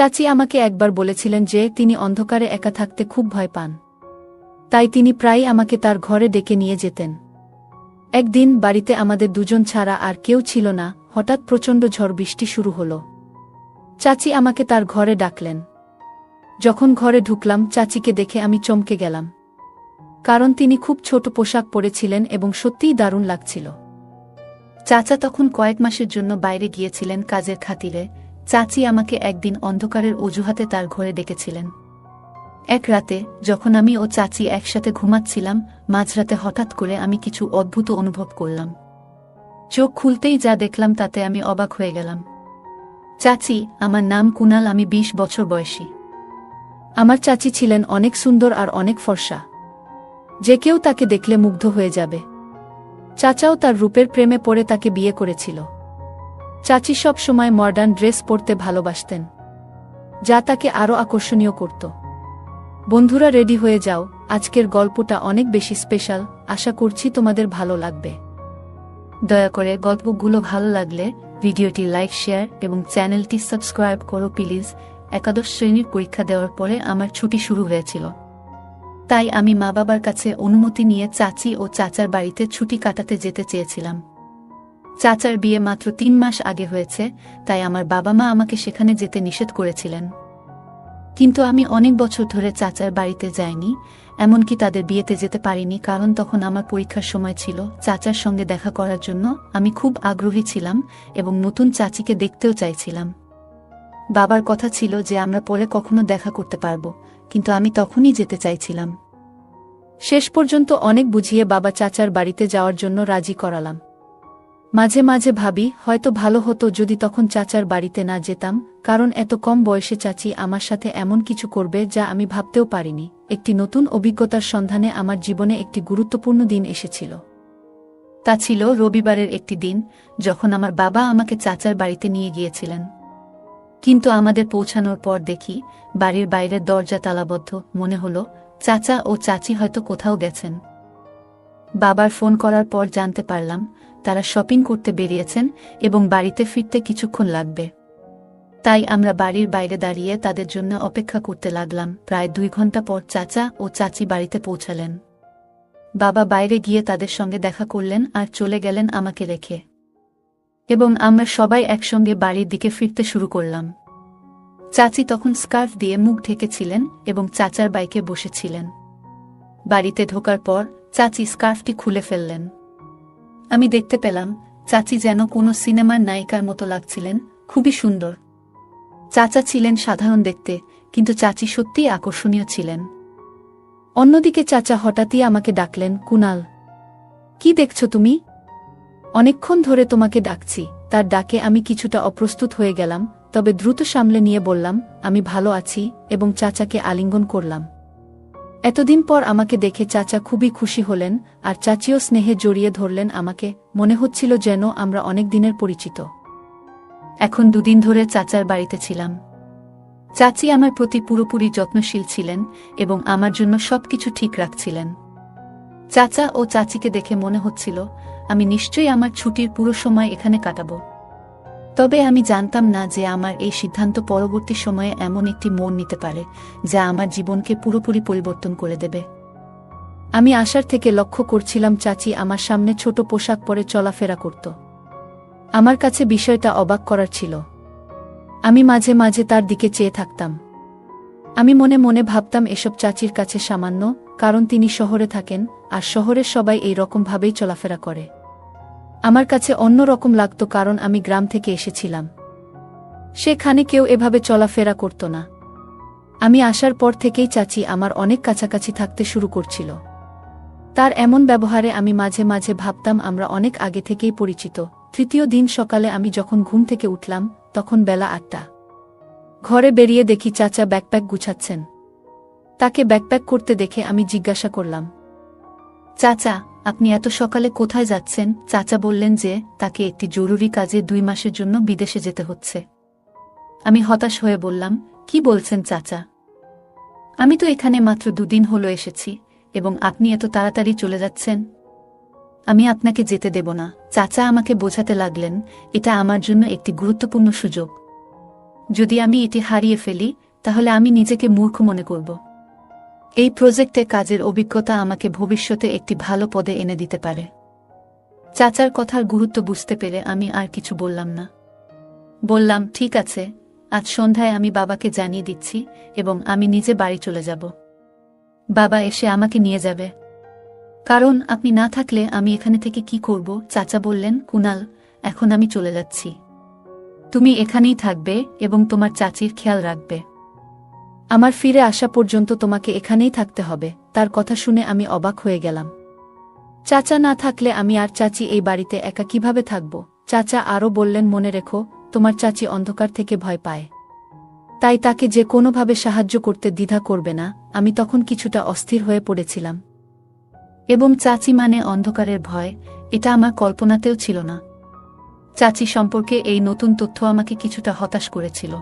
চাচি আমাকে একবার বলেছিলেন যে তিনি অন্ধকারে একা থাকতে খুব ভয় পান। তাই তিনি প্রায়ই আমাকে তার ঘরে ডেকে নিয়ে যেতেন। একদিন বাড়িতে আমাদের দুজন ছাড়া আর কেউ ছিল না, হঠাৎ প্রচণ্ড ঝড় বৃষ্টি শুরু হলো। চাচি আমাকে তার ঘরে ডাকলেন। যখন ঘরে ঢুকলাম, চাচিকে দেখে আমি চমকে গেলাম। কারণ তিনি খুব ছোট পোশাক পরেছিলেন এবং সত্যিই দারুণ লাগছিল। চাচা তখন কয়েক মাসের জন্য বাইরে গিয়েছিলেন কাজের খাতিরে চাচি আমাকে একদিন অন্ধকারের অজুহাতে তার ঘরে ডেকেছিলেন। এক রাতে, যখন আমি ও চাচি একসাথে ঘুমাচ্ছিলাম, মাঝরাতে হঠাৎ করে আমি কিছু অদ্ভুত অনুভব করলাম। চোখ খুলতেই যা দেখলাম তাতে আমি অবাক হয়ে গেলাম। চাচি, আমার নাম কুনাল, আমি ২০ বছর বয়সী। আমার চাচি ছিলেন অনেক সুন্দর আর অনেক ফর্সা। যে কেউ তাকে দেখলে মুগ্ধ হয়ে যাবে। চাচাও তার রূপের প্রেমে পড়ে তাকে বিয়ে করেছিল। চাচি সব সময় মডার্ন ড্রেস পরতে ভালোবাসতেন। যা তাকে আরও আকর্ষণীয় করত। বন্ধুরা রেডি হয়ে যাও, আজকের গল্পটা অনেক বেশি স্পেশাল, আশা করছি তোমাদের ভালো লাগবে। দয়া করে গল্পগুলো ভালো লাগলে ভিডিওটি লাইক, শেয়ার এবং চ্যানেলটি সাবস্ক্রাইব করো প্লিজ। একাদশ শ্রেণির পরীক্ষা দেওয়ার পরে আমার ছুটি শুরু হয়েছিল। তাই আমি মা বাবার কাছে অনুমতি নিয়ে চাচি ও চাচার বাড়িতে ছুটি কাটাতে যেতে চেয়েছিলাম। চাচার বিয়ে মাত্র তিন মাস আগে হয়েছে, তাই আমার বাবা মা আমাকে সেখানে যেতে নিষেধ করেছিলেন। কিন্তু আমি অনেক বছর ধরে চাচার বাড়িতে যাইনি, এমনকি তাদের বিয়েতে যেতে পারিনি কারণ তখন আমার পরীক্ষার সময় ছিল। চাচার সঙ্গে দেখা করার জন্য আমি খুব আগ্রহী ছিলাম এবং নতুন চাচিকে দেখতেও চাইছিলাম। বাবার কথা ছিল যে আমরা পরে কখনো দেখা করতে পারব, কিন্তু আমি তখনই যেতে চাইছিলাম। শেষ পর্যন্ত অনেক বুঝিয়ে বাবা চাচার বাড়িতে যাওয়ার জন্য রাজি করালাম। মাঝে মাঝে ভাবি, হয়তো ভালো হতো যদি তখন চাচার বাড়িতে না যেতাম, কারণ এত কম বয়সে চাচি আমার সাথে এমন কিছু করবে যা আমি ভাবতেও পারিনি। একটি নতুন অভিজ্ঞতার সন্ধানে আমার জীবনে একটি গুরুত্বপূর্ণ দিন এসেছিল। তা ছিল রবিবারের একটি দিন, যখন আমার বাবা আমাকে চাচার বাড়িতে নিয়ে গিয়েছিলেন। কিন্তু আমাদের পৌঁছানোর পর দেখি, বাড়ির বাইরের দরজা তালাবদ্ধ। মনে হলো, চাচা ও চাচি হয়তো কোথাও গেছেন। বাবার ফোন করার পর জানতে পারলাম তারা শপিং করতে বেরিয়েছেন এবং বাড়িতে ফিরতে কিছুক্ষণ লাগবে। তাই আমরা বাড়ির বাইরে দাঁড়িয়ে তাদের জন্য অপেক্ষা করতে লাগলাম। প্রায় দুই ঘণ্টা পর চাচা ও চাচি বাড়িতে পৌঁছালেন। বাবা বাইরে গিয়ে তাদের সঙ্গে দেখা করলেন আর চলে গেলেন আমাকে রেখে। এবং আমরা সবাই একসঙ্গে বাড়ির দিকে ফিরতে শুরু করলাম। চাচি তখন স্কার্ফ দিয়ে মুখ ঢেকেছিলেন এবং চাচার বাইকে বসেছিলেন। বাড়িতে ঢোকার পর চাচি স্কার্ফটি খুলে ফেললেন। আমি দেখতে পেলাম চাচি যেন কোনো সিনেমার নায়িকার মতো লাগছিলেন, খুবই সুন্দর। চাচা ছিলেন সাধারণ দেখতে, কিন্তু চাচি সত্যিই আকর্ষণীয় ছিলেন। অন্যদিকে চাচা হঠাৎই আমাকে ডাকলেন, কুনাল, কি দেখছ তুমি? অনেকক্ষণ ধরে তোমাকে ডাকছি, তার ডাকে আমি কিছুটা অপ্রস্তুত হয়ে গেলাম, তবে দ্রুত সামলে নিয়ে বললাম, আমি ভালো আছি এবং চাচাকে আলিঙ্গন করলাম। এতদিন পর আমাকে দেখে চাচা খুবই খুশি হলেন, আর চাচিও স্নেহে জড়িয়ে ধরলেন আমাকে, মনে হচ্ছিল যেন আমরা অনেক দিনের পরিচিত। এখন দুদিন ধরে চাচার বাড়িতে ছিলাম। চাচি আমার প্রতি পুরোপুরি যত্নশীল ছিলেন এবং আমার জন্য সবকিছু ঠিক রাখছিলেন। চাচা ও চাচিকে দেখে মনে হচ্ছিল, আমি নিশ্চয়ই আমার ছুটির পুরো সময় এখানে কাটাবো। তবে আমি জানতাম না যে আমার এই সিদ্ধান্ত পরবর্তী সময়ে এমন একটি মন নিতে পারে, যা আমার জীবনকে পুরোপুরি পরিবর্তন করে দেবে। আমি আসার থেকে লক্ষ্য করছিলাম চাচি আমার সামনে ছোট পোশাক পরে চলাফেরা করত। আমার কাছে বিষয়টা অবাক করার ছিল। আমি মাঝে মাঝে তার দিকে চেয়ে থাকতাম। আমি মনে মনে ভাবতাম এসব চাচির কাছে সামান্য, কারণ তিনি শহরে থাকেন, আর শহরের সবাই এই রকমভাবেই চলাফেরা করে। আমার কাছে অন্য রকম লাগত কারণ আমি গ্রাম থেকে এসেছিলাম। সেখানে কেউ এভাবে চলাফেরা করত না। আমি আসার পর থেকেই চাচি আমার অনেক কাছাকাছি থাকতে শুরু করছিল। তার এমন ব্যবহারে আমি মাঝে মাঝে ভাবতাম আমরা অনেক আগে থেকেই পরিচিত। তৃতীয় দিন সকালে আমি যখন ঘুম থেকে উঠলাম, তখন বেলা আটটা। ঘরে বেরিয়ে দেখি চাচা ব্যাকপ্যাক গুছাচ্ছেন। তাকে ব্যাকপ্যাক করতে দেখে আমি জিজ্ঞাসা করলাম, চাচা আপনি এত সকালে কোথায় যাচ্ছেন? চাচা বললেন যে, তাকে একটি জরুরি কাজে দুই মাসের জন্য বিদেশে যেতে হচ্ছে। আমি হতাশ হয়ে বললাম, কি বলছেন চাচা? আমি তো এখানে মাত্র দুদিন হলো এসেছি, এবং আপনি এত তাড়াতাড়ি চলে যাচ্ছেন? আমি আপনাকে যেতে দেব না। চাচা আমাকে বোঝাতে লাগলেন, এটা আমার জন্য একটি গুরুত্বপূর্ণ সুযোগ। যদি আমি এটি হারিয়ে ফেলি, তাহলে আমি নিজেকে মূর্খ মনে করব। এই প্রজেক্টে কাজের অভিজ্ঞতা আমাকে ভবিষ্যতে একটি ভালো পদে এনে দিতে পারে। চাচার কথার গুরুত্ব বুঝতে পেরে আমি আর কিছু বললাম না। বললাম, ঠিক আছে, আজ সন্ধ্যায় আমি বাবাকে জানিয়ে দিচ্ছি এবং আমি নিজে বাড়ি চলে যাব। বাবা এসে আমাকে নিয়ে যাবে। কারণ আপনি না থাকলে আমি এখানে থেকে কি করব? চাচা বললেন, কুনাল, এখন আমি চলে যাচ্ছি। তুমি এখানেই থাকবে এবং তোমার চাচির খেয়াল রাখবে। আমার ফিরে আসা পর্যন্ত তোমাকে এখানেই থাকতে হবে, তার কথা শুনে আমি অবাক হয়ে গেলাম। চাচা না থাকলে আমি আর চাচি এই বাড়িতে একা কীভাবে থাকব? চাচা আরও বললেন, মনে রেখো, তোমার চাচি অন্ধকার থেকে ভয় পায়। তাই তাকে যে কোনোভাবে সাহায্য করতে দ্বিধা করবে না, আমি তখন কিছুটা অস্থির হয়ে পড়েছিলাম। এবং চাচি মানে অন্ধকারের ভয়, এটা আমার কল্পনাতেও ছিল না। চাচি সম্পর্কে এই নতুন তথ্য আমাকে কিছুটা হতাশ করেছিল।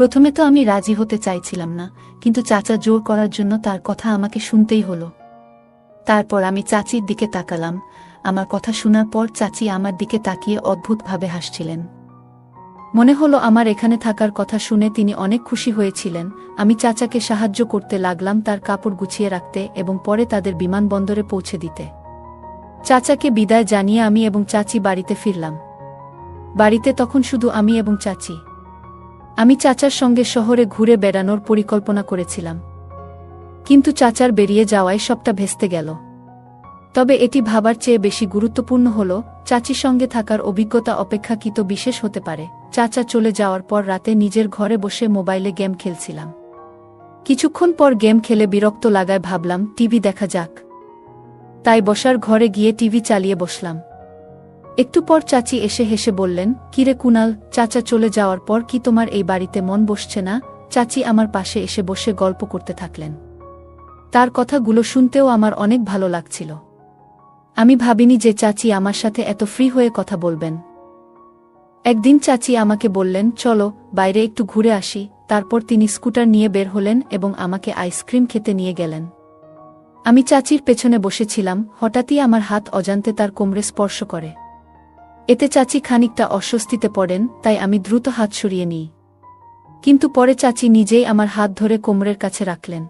প্রথমে তো আমি রাজি হতে চাইছিলাম না, কিন্তু চাচা জোর করার জন্য তার কথা আমাকে শুনতেই হলো। তারপর আমি চাচির দিকে তাকালাম, আমার কথা শোনার পর চাচি আমার দিকে তাকিয়ে অদ্ভুতভাবে হাসছিলেন। মনে হলো আমার এখানে থাকার কথা শুনে তিনি অনেক খুশি হয়েছিলেন, আমি চাচাকে সাহায্য করতে লাগলাম তার কাপড় গুছিয়ে রাখতে এবং পরে তাদের বিমানবন্দরে পৌঁছে দিতে। চাচাকে বিদায় জানিয়ে আমি এবং চাচি বাড়িতে ফিরলাম। বাড়িতে তখন শুধু আমি এবং চাচি। আমি চাচার সঙ্গে শহরে ঘুরে বেড়ানোর পরিকল্পনা করেছিলাম। কিন্তু চাচার বেরিয়ে যাওয়ায় সবটা ভেস্তে গেল। তবে এটি ভাবার চেয়ে বেশি গুরুত্বপূর্ণ হল, চাচির সঙ্গে থাকার অভিজ্ঞতা অপেক্ষাকৃত বিশেষ হতে পারে। চাচা চলে যাওয়ার পর রাতে নিজের ঘরে বসে মোবাইলে গেম খেলছিলাম। কিছুক্ষণ পর গেম খেলে বিরক্ত লাগায় ভাবলাম, টিভি দেখা যাক। তাই বসার ঘরে গিয়ে টিভি চালিয়ে বসলাম। একটু পর চাচি এসে হেসে বললেন, কিরে কুনাল, চাচা চলে যাওয়ার পর কি তোমার এই বাড়িতে মন বসছে না? চাচি আমার পাশে এসে বসে গল্প করতে থাকলেন। তার কথাগুলো শুনতেও আমার অনেক ভালো লাগছিল। আমি ভাবিনি যে চাচি আমার সাথে এত ফ্রি হয়ে কথা বলবেন। একদিন চাচি আমাকে বললেন, চলো, বাইরে একটু ঘুরে আসি। তারপর তিনি স্কুটার নিয়ে বের হলেন এবং আমাকে আইসক্রিম খেতে নিয়ে গেলেন। আমি চাচির পেছনে বসেছিলাম, হঠাৎই আমার হাত অজান্তে তার কোমরে স্পর্শ করে। এতে চাচি খানিকটা অস্বস্তিতে পড়েন, তাই আমি দ্রুত হাত সরিয়ে নিই। কিন্তু পরে চাচি নিজেই আমার হাত ধরে কোমরের কাছে রাখলেন।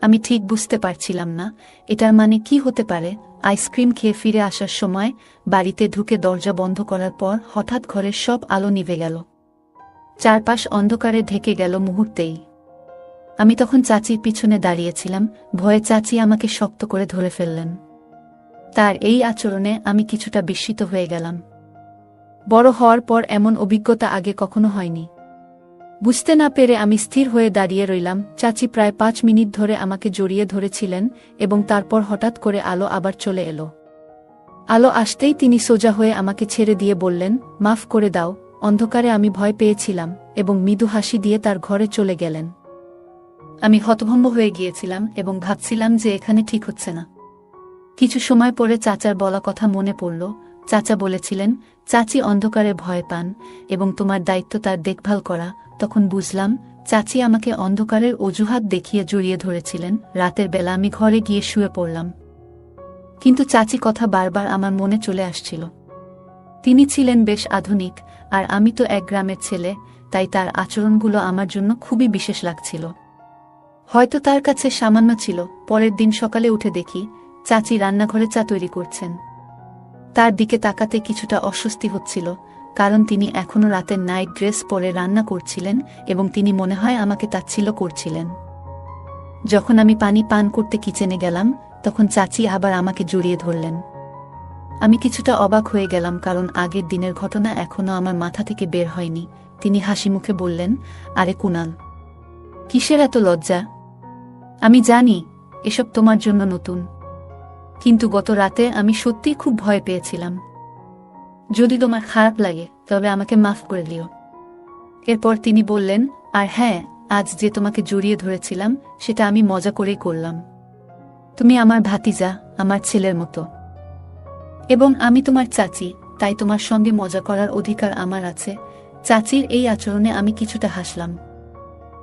আমি ঠিক বুঝতে পারছিলাম না, এটার মানে কি হতে পারে? আইসক্রিম খেয়ে ফিরে আসার সময় বাড়িতে ঢুকে দরজা বন্ধ করার পর হঠাৎ ঘরের সব আলো নিভে গেল। চারপাশ অন্ধকারে ঢেকে গেল মুহূর্তেই। আমি তখন চাচির পিছনে দাঁড়িয়েছিলাম, ভয়ে চাচি আমাকে শক্ত করে ধরে ফেললেন। তার এই আচরণে আমি কিছুটা বিস্মিত হয়ে গেলাম। বড় হওয়ার পর এমন অভিজ্ঞতা আগে কখনো হয়নি। বুঝতে না পেরে আমি স্থির হয়ে দাঁড়িয়ে রইলাম। চাচি প্রায় পাঁচ মিনিট ধরে আমাকে জড়িয়ে ধরেছিলেন এবং তারপর হঠাৎ করে আলো আবার চলে এলো। আলো আসতেই তিনি সোজা হয়ে আমাকে ছেড়ে দিয়ে বললেন, মাফ করে দাও, অন্ধকারে আমি ভয় পেয়েছিলাম এবং মৃদু হাসি দিয়ে তার ঘরে চলে গেলেন। আমি হতভম্ব হয়ে গিয়েছিলাম এবং ভাবছিলাম যে এখানে ঠিক হচ্ছে না। কিছু সময় পরে চাচার বলা কথা মনে পড়ল। চাচা বলেছিলেন, চাচি অন্ধকারে ভয় পান এবং তোমার দায়িত্ব তার দেখভাল করা। তখন বুঝলাম, চাচি আমাকে অন্ধকারের অজুহাত দেখিয়ে জড়িয়ে ধরেছিলেন। রাতের বেলা আমি ঘরে গিয়ে শুয়ে পড়লাম। কিন্তু চাচি কথা বারবার আমার মনে চলে আসছিল। তিনি ছিলেন বেশ আধুনিক, আর আমি তো এক গ্রামের ছেলে, তাই তার আচরণগুলো আমার জন্য খুবই বিশেষ লাগছিল। হয়তো তার কাছে সামান্য ছিল। পরের দিন সকালে উঠে দেখি চাচি রান্নাঘরে চা তৈরি করছেন। তার দিকে তাকাতে কিছুটা অস্বস্তি হচ্ছিল, কারণ তিনি এখনও রাতের নাইট ড্রেস পরে রান্না করছিলেন এবং তিনি মনে হয় আমাকে তাচ্ছিল্য করছিলেন। যখন আমি পানি পান করতে কিচেনে গেলাম, তখন চাচি আবার আমাকে জড়িয়ে ধরলেন। আমি কিছুটা অবাক হয়ে গেলাম কারণ আগের দিনের ঘটনা এখনও আমার মাথা থেকে বের হয়নি। তিনি হাসি মুখে বললেন, আরে কুনাল, কিসের এত লজ্জা? আমি জানি, এসব তোমার জন্য নতুন। কিন্তু গত রাতে আমি সত্যিই খুব ভয় পেয়েছিলাম। যদি তোমার খারাপ লাগে, তবে আমাকে মাফ করে দিও। এরপর তিনি বললেন, আর হ্যাঁ আজ যে তোমাকে জড়িয়ে ধরেছিলাম, সেটা আমি মজা করেই করলাম। তুমি আমার ভাতিজা, আমার ছেলের মতো। এবং আমি তোমার চাচি, তাই তোমার সঙ্গে মজা করার অধিকার আমার আছে। চাচির এই আচরণে আমি কিছুটা হাসলাম।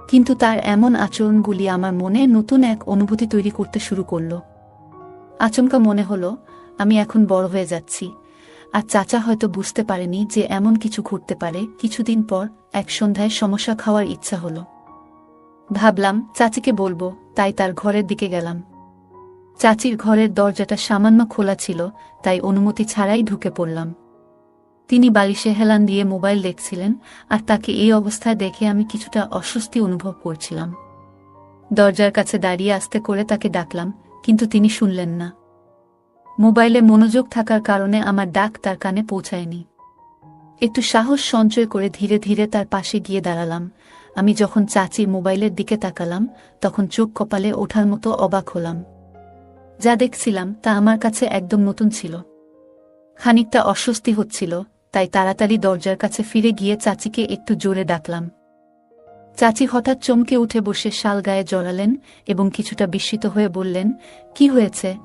কিন্তু তার এমন আচরণগুলি আমার মনে নতুন এক অনুভূতি তৈরি করতে শুরু করল। আচমকা মনে হলো, আমি এখন বড় হয়ে যাচ্ছি। আর চাচা হয়তো বুঝতে পারেনি যে এমন কিছু ঘটতে পারে। কিছুদিন পর এক সন্ধ্যায় সমস্যা খাওয়ার ইচ্ছা হলো। ভাবলাম, চাচিকে বলব, তাই তার ঘরের দিকে গেলাম। চাচির ঘরের দরজাটা সামান্য খোলা ছিল, তাই অনুমতি ছাড়াই ঢুকে পড়লাম। তিনি বালিশে হেলান দিয়ে মোবাইল দেখছিলেন, আর তাকে এই অবস্থায় দেখে আমি কিছুটা অস্বস্তি অনুভব করছিলাম। দরজার কাছে দাঁড়িয়ে আসতে করে তাকে ডাকলাম কিন্তু তিনি শুনলেন না। মোবাইলে মনোযোগ থাকার কারণে আমার ডাক তার কানে পৌঁছায়নি। একটু সাহস সঞ্চয় করে ধীরে ধীরে তার পাশে গিয়ে দাঁড়ালাম। আমি যখন চাচির মোবাইলের দিকে তাকালাম, তখন চোখ কপালে ওঠার মতো অবাক হলাম। যা দেখছিলাম তা আমার কাছে একদম নতুন ছিল। খানিকটা অস্বস্তি হচ্ছিল, তাই তাড়াতাড়ি দরজার কাছে ফিরে গিয়ে চাচিকে একটু জোরে ডাকলাম। চাচি হঠাৎ চমকে উঠে বসে শাল গায়ে জড়ালেন এবং কিছুটা বিস্মিত হয়ে বললেন, কি হয়েছে?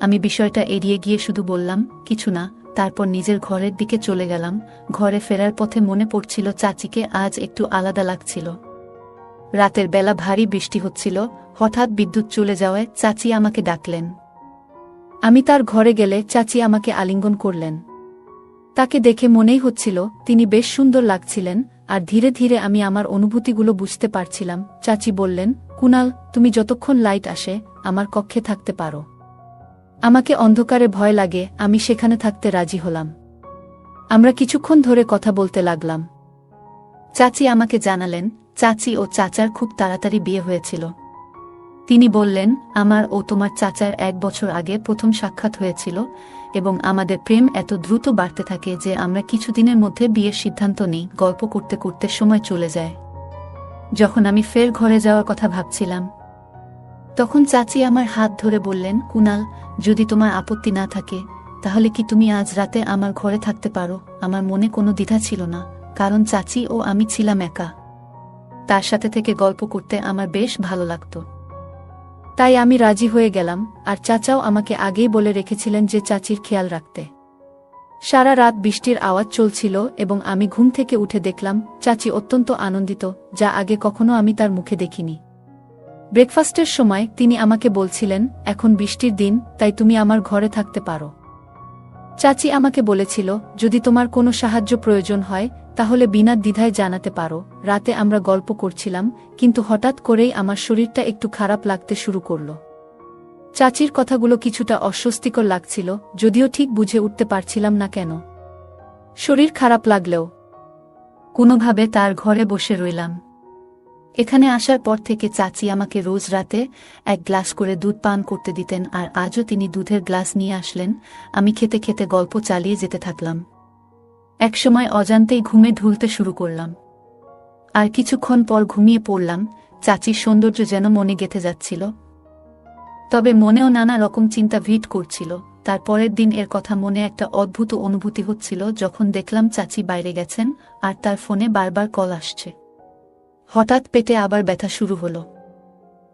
আমি বিষয়টা এড়িয়ে গিয়ে শুধু বললাম, কিছু না, তারপর নিজের ঘরের দিকে চলে গেলাম। ঘরে ফেরার পথে মনে পড়ছিল চাচিকে আজ একটু আলাদা লাগছিল। রাতের বেলা ভারী বৃষ্টি হচ্ছিল, হঠাৎ বিদ্যুৎ চলে যাওয়ায় চাচি আমাকে ডাকলেন। আমি তার ঘরে গেলে চাচি আমাকে আলিঙ্গন করলেন। তাকে দেখে মনেই হচ্ছিল তিনি বেশ সুন্দর লাগছিলেন আর ধীরে ধীরে আমি আমার অনুভূতিগুলো বুঝতে পারছিলাম। চাচি বললেন, কুনাল, তুমি যতক্ষণ লাইট আসে, আমার কক্ষে থাকতে পারো। আমাকে অন্ধকারে ভয় লাগে, আমি সেখানে থাকতে রাজি হলাম। আমরা কিছুক্ষণ ধরে কথা বলতে লাগলাম। চাচি আমাকে জানালেন, চাচি ও চাচার খুব তাড়াতাড়ি বিয়ে হয়েছিল। তিনি বললেন, আমার ও তোমার চাচার এক বছর আগে প্রথম সাক্ষাৎ হয়েছিল এবং আমাদের প্রেম এত দ্রুত বাড়তে থাকে যে আমরা কিছুদিনের মধ্যে বিয়ের সিদ্ধান্ত নিই, গল্প করতে করতে সময় চলে যায়। যখন আমি ফের ঘরে যাওয়ার কথা ভাবছিলাম, তখন চাচি আমার হাত ধরে বললেন, কুনাল, যদি তোমার আপত্তি না থাকে, তাহলে কি তুমি আজ রাতে আমার ঘরে থাকতে পারো? আমার মনে কোনো দ্বিধা ছিল না, কারণ চাচি ও আমি ছিলাম একা। তার সাথে থেকে গল্প করতে আমার বেশ ভালো লাগতো। তাই আমি রাজি হয়ে গেলাম, আর চাচাও আমাকে আগেই বলে রেখেছিলেন যে চাচির খেয়াল রাখতে। সারা রাত বৃষ্টির আওয়াজ চলছিল এবং আমি ঘুম থেকে উঠে দেখলাম, চাচি অত্যন্ত আনন্দিত, যা আগে কখনো আমি তার মুখে দেখিনি। ব্রেকফাস্টের সময় তিনি আমাকে বলছিলেন, এখন বৃষ্টির দিন, তাই তুমি আমার ঘরে থাকতে পারো। চাচি আমাকে বলেছিল, যদি তোমার কোনো সাহায্য প্রয়োজন হয়, তাহলে বিনা দ্বিধায় জানাতে পারো। রাতে আমরা গল্প করছিলাম, কিন্তু হঠাৎ করেই আমার শরীরটা একটু খারাপ লাগতে শুরু করল। চাচির কথাগুলো কিছুটা অস্বস্তিকর লাগছিল, যদিও ঠিক বুঝে উঠতে পারছিলাম না কেন। শরীর খারাপ লাগলেও কোনোভাবে তার ঘরে বসে রইলাম। এখানে আসার পর থেকে চাচি আমাকে রোজ রাতে এক গ্লাস করে দুধ পান করতে দিতেন আর আজও তিনি দুধের গ্লাস নিয়ে আসলেন, আমি খেতে খেতে গল্প চালিয়ে যেতে থাকলাম। একসময় অজান্তেই ঘুমে ঢুলতে শুরু করলাম। আর কিছুক্ষণ পর ঘুমিয়ে পড়লাম, চাচির সৌন্দর্য যেন মনে গেঁথে যাচ্ছিল। তবে মনেও নানা রকম চিন্তা ভিট করছিল। তার পরের দিন এর কথা মনে একটা অদ্ভুত অনুভূতি হচ্ছিল যখন দেখলাম চাচি বাইরে গেছেন আর তার ফোনে বারবার কল আসছে। হঠাৎ পেটে আবার ব্যথা শুরু হলো।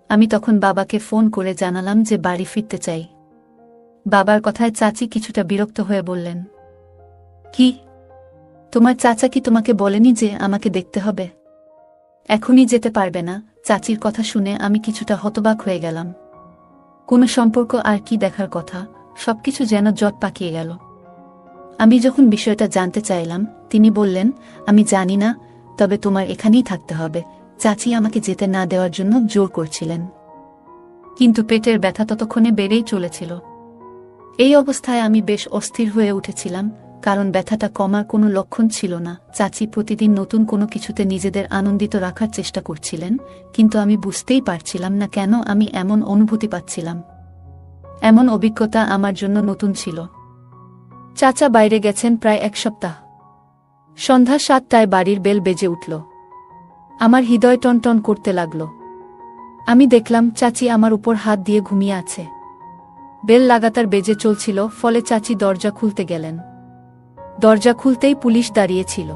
আমি তখন বাবাকে ফোন করে জানালাম যে বাড়ি ফিরতে চাই। বাবার কথায় চাচি কিছুটা বিরক্ত হয়ে বললেন, কি? তোমার চাচা কি তোমাকে বলেনি যে আমাকে দেখতে হবে? এখনই যেতে পারবে না। চাচির কথা শুনে আমি কিছুটা হতবাক হয়ে গেলাম। কোনো সম্পর্ক আর কি দেখার কথা, সবকিছু যেন জট পাকিয়ে গেল। আমি যখন বিষয়টা জানতে চাইলাম, তিনি বললেন, আমি জানি না তবে তোমার এখানেই থাকতে হবে। চাচি আমাকে যেতে না দেওয়ার জন্য জোর করছিলেন। কিন্তু পেটের ব্যথা ততক্ষণে বেড়েই চলেছিল। এই অবস্থায় আমি বেশ অস্থির হয়ে উঠেছিলাম, কারণ ব্যথাটা কমার কোনো লক্ষণ ছিল না। চাচি প্রতিদিন নতুন কোনো কিছুতে নিজেদের আনন্দিত রাখার চেষ্টা করছিলেন, কিন্তু আমি বুঝতেই পারছিলাম না কেন আমি এমন অনুভূতি পাচ্ছিলাম। এমন অভিজ্ঞতা আমার জন্য নতুন ছিল। চাচা বাইরে গেছেন প্রায় এক সপ্তাহ। সন্ধ্যা সাতটায় বাড়ির বেল বেজে উঠল। আমার হৃদয় টনটন করতে লাগল। আমি দেখলাম চাচি আমার উপর হাত দিয়ে ঘুমিয়ে আছে। বেল লাগাতার বেজে চলছিল, ফলে চাচি দরজা খুলতে গেলেন। দরজা খুলতেই পুলিশ দাঁড়িয়েছিল।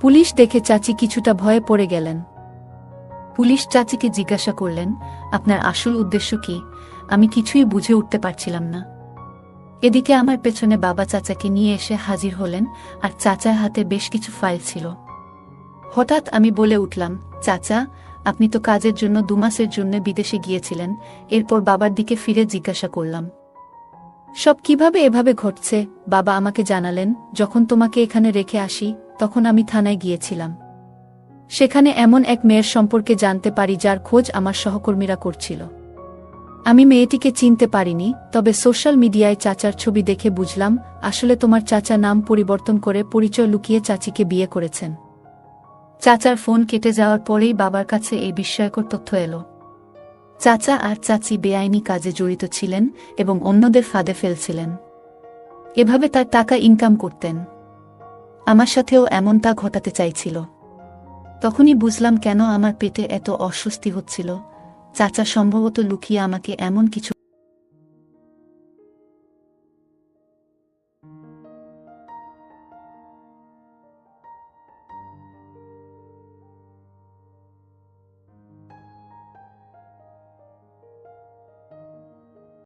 পুলিশ দেখে চাচি কিছুটা ভয়ে পড়ে গেলেন। পুলিশ চাচিকে জিজ্ঞাসা করলেন, আপনার আসল উদ্দেশ্য কি? আমি কিছুই বুঝে উঠতে পারছিলাম না। এদিকে আমার পেছনে বাবা চাচাকে নিয়ে এসে হাজির হলেন আর চাচার হাতে বেশ কিছু ফাইল ছিল। হঠাৎ আমি বলে উঠলাম, চাচা, আপনি তো কাজের জন্য দুমাসের জন্য বিদেশে গিয়েছিলেন, এরপর বাবার দিকে ফিরে জিজ্ঞাসা করলাম। সব কীভাবে এভাবে ঘটছে? বাবা আমাকে জানালেন, যখন তোমাকে এখানে রেখে আসি, তখন আমি থানায় গিয়েছিলাম। সেখানে এমন এক মেয়ের সম্পর্কে জানতে পারি যার খোঁজ আমার সহকর্মীরা করছিল। আমি মেয়েটিকে চিনতে পারিনি, তবে সোশ্যাল মিডিয়ায় চাচার ছবি দেখে বুঝলাম, আসলে তোমার চাচা নাম পরিবর্তন করে পরিচয় লুকিয়ে চাচিকে বিয়ে করেছেন। চাচার ফোন কেটে যাওয়ার পরেই বাবার কাছে এই বিস্ময়কর তথ্য এলো। চাচা আর চাচি বেআইনি কাজে জড়িত ছিলেন এবং অন্যদের ফাঁদে ফেলছিলেন। এভাবে তার টাকা ইনকাম করতেন। আমার সাথেও এমনটা ঘটাতে চাইছিল। তখনই বুঝলাম কেন আমার পেটে এত অস্বস্তি হচ্ছিল। চাচা সম্ভবত লুকিয়ে আমাকে এমন কিছু